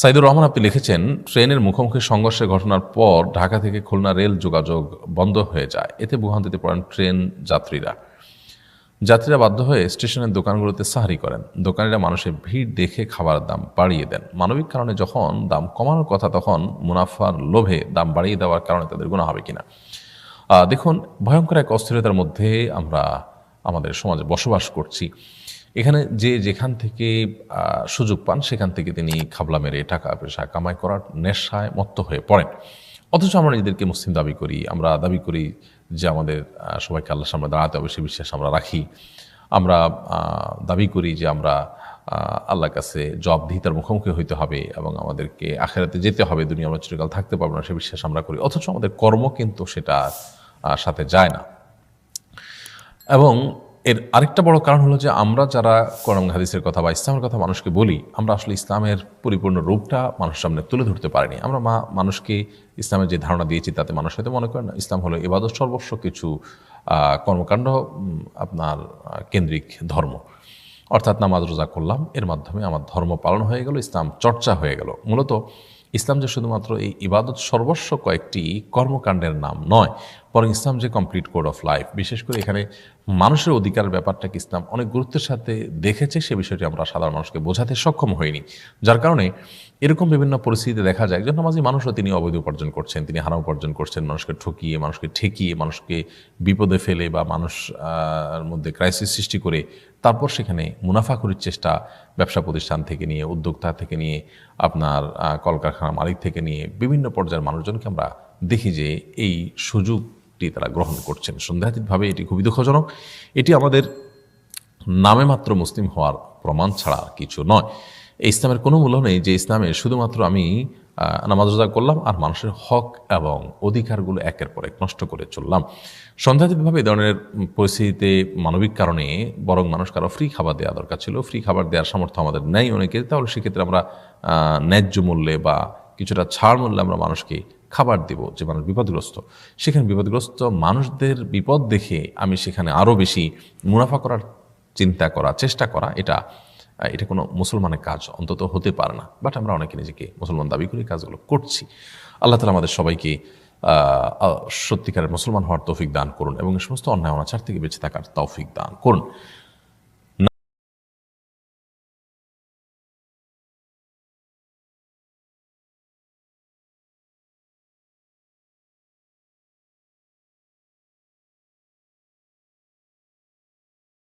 সাইদুর রহমান আপনি লিখেছেন, ট্রেনের মুখোমুখি সংঘর্ষের ঘটনার পর ঢাকা থেকে খুলনা রেল যোগাযোগ বন্ধ হয়ে যায়। এতে ভোগান্তিতে পড়েন ট্রেন যাত্রীরা। যাত্রীরা বাধ্য হয়ে স্টেশনের দোকানগুলোতে সাহারি করেন। দোকানিরা মানুষের ভিড় দেখে খাবারের দাম বাড়িয়ে দেন। মানবিক কারণে যখন দাম কমানোর কথা, তখন মুনাফার লোভে দাম বাড়িয়ে দেওয়ার কারণে তাদের গুণা হবে কিনা? দেখুন, ভয়ঙ্কর এক অস্থিরতার মধ্যে আমরা আমাদের সমাজে বসবাস করছি। এখানে যে যেখান থেকে সুযোগ পান, সেখান থেকে তিনি খাবলা মেরে টাকা পয়সা কামাই করার নেশায় মত্ত হয়ে পড়েন। অথচ আমরা নিজেদেরকে মুসলিম দাবি করি, আমরা দাবি করি যে আমাদের সবাইকে আল্লাহ সামনে দাঁড়াতে হবে, সে বিশ্বাস আমরা রাখি। আমরা দাবি করি যে আমরা আল্লাহর কাছে জবাবদিহিতার মুখোমুখি হইতে হবে এবং আমাদেরকে আখেরাতে যেতে হবে, দুনিয়া আমরা চিরকাল থাকতে পারব না, সে বিশ্বাস আমরা করি। অথচ আমাদের কর্ম কিন্তু সেটা সাথে যায় না। এবং এর আরেকটা বড় কারণ হলো যে আমরা যারা করম হাদিসের কথা বা ইসলামের কথা মানুষকে বলি, আমরা আসলে ইসলামের পরিপূর্ণ রূপটা মানুষের সামনে তুলে ধরতে পারিনি। আমরা মা, মানুষকে ইসলামের যে ধারণা দিয়েছি তাতে মানুষ হয়তো মনে করেন ইসলাম হলো এবাদত সর্বস্ব কিছু কর্মকাণ্ড আপনার কেন্দ্রিক ধর্ম। অর্থাৎ নামাজ রোজা করলাম, এর মাধ্যমে আমার ধর্ম পালন হয়ে গেল, ইসলাম চর্চা হয়ে গেল। মূলত ইসলাম যে শুধুমাত্র এই ইবাদত সর্বস্ব কয়েকটি কর্মকাণ্ডের নাম নয় বরং ইসলাম যে কমপ্লিট কোড অফ লাইফ বিশেষ করে এখানে মানুষের অধিকার ব্যাপারটাকে ইসলাম অনেক গুরুত্বের সাথে দেখেছে, সে বিষয়টি আমরা সাধারণ মানুষকে বোঝাতে সক্ষম হইনি। যার কারণে এরকম বিভিন্ন পরিস্থিতিতে দেখা যায় একজন নামাজি মানুষও তিনি অবৈধ উপার্জন করছেন, তিনি হারাম উপার্জন করছেন, মানুষকে ঠকিয়ে, মানুষকে ঠেকিয়ে, মানুষকে বিপদে ফেলে বা মানুষ মধ্যে ক্রাইসিস সৃষ্টি করে, তারপর সেখানে মুনাফাখুরির চেষ্টা ব্যবসা প্রতিষ্ঠান থেকে নিয়ে, উদ্যোক্তা থেকে নিয়ে, আপনার কলকারখানা মালিক থেকে নিয়ে, বিভিন্ন পর্যায়ের মানুষজনকে আমরা দেখি যে এই সুযোগটি তারা গ্রহণ করছেন। সন্দেহাতীতভাবে এটি খুবই দুঃখজনক। এটি আমাদের নামে মাত্র মুসলিম হওয়ার প্রমাণ ছাড়া কিছু নয়। ইসলামের কোনো মূল্য নেই যে ইসলামে শুধুমাত্র আমি নামাজ রোজা করলাম আর মানুষের হক এবং অধিকারগুলো একের পর এক নষ্ট করে চললাম। সন্দেহাতীতভাবে এই ধরনের পরিস্থিতিতে মানবিক কারণে বরং মানুষ কারও ফ্রি খাবার দেওয়া দরকার ছিল। ফ্রি খাবার দেওয়ার সামর্থ্য আমাদের নেই অনেকের। তাহলে সেক্ষেত্রে আমরা ন্যায্য মূল্যে বা কিছুটা ছাড় মূল্যে আমরা মানুষকে খাবার দিব যে মানুষ বিপদগ্রস্ত। সেখানে বিপদগ্রস্ত মানুষদের বিপদ দেখে আমি সেখানে আরও বেশি মুনাফা করার চিন্তা করা, চেষ্টা করা, এটা এটা কোনো মুসলমানের কাজ অন্তত হতে পারে না। বাট আমরা অনেকে নিজেকে মুসলমান দাবি করে কাজগুলো করছি। আল্লাহ তালা আমাদের সবাইকে সত্যিকারের মুসলমান হওয়ার তৌফিক দান করুন এবং এই সমস্ত অন্যায় অনাচার থেকে বেঁচে থাকার তৌফিক দান করুন।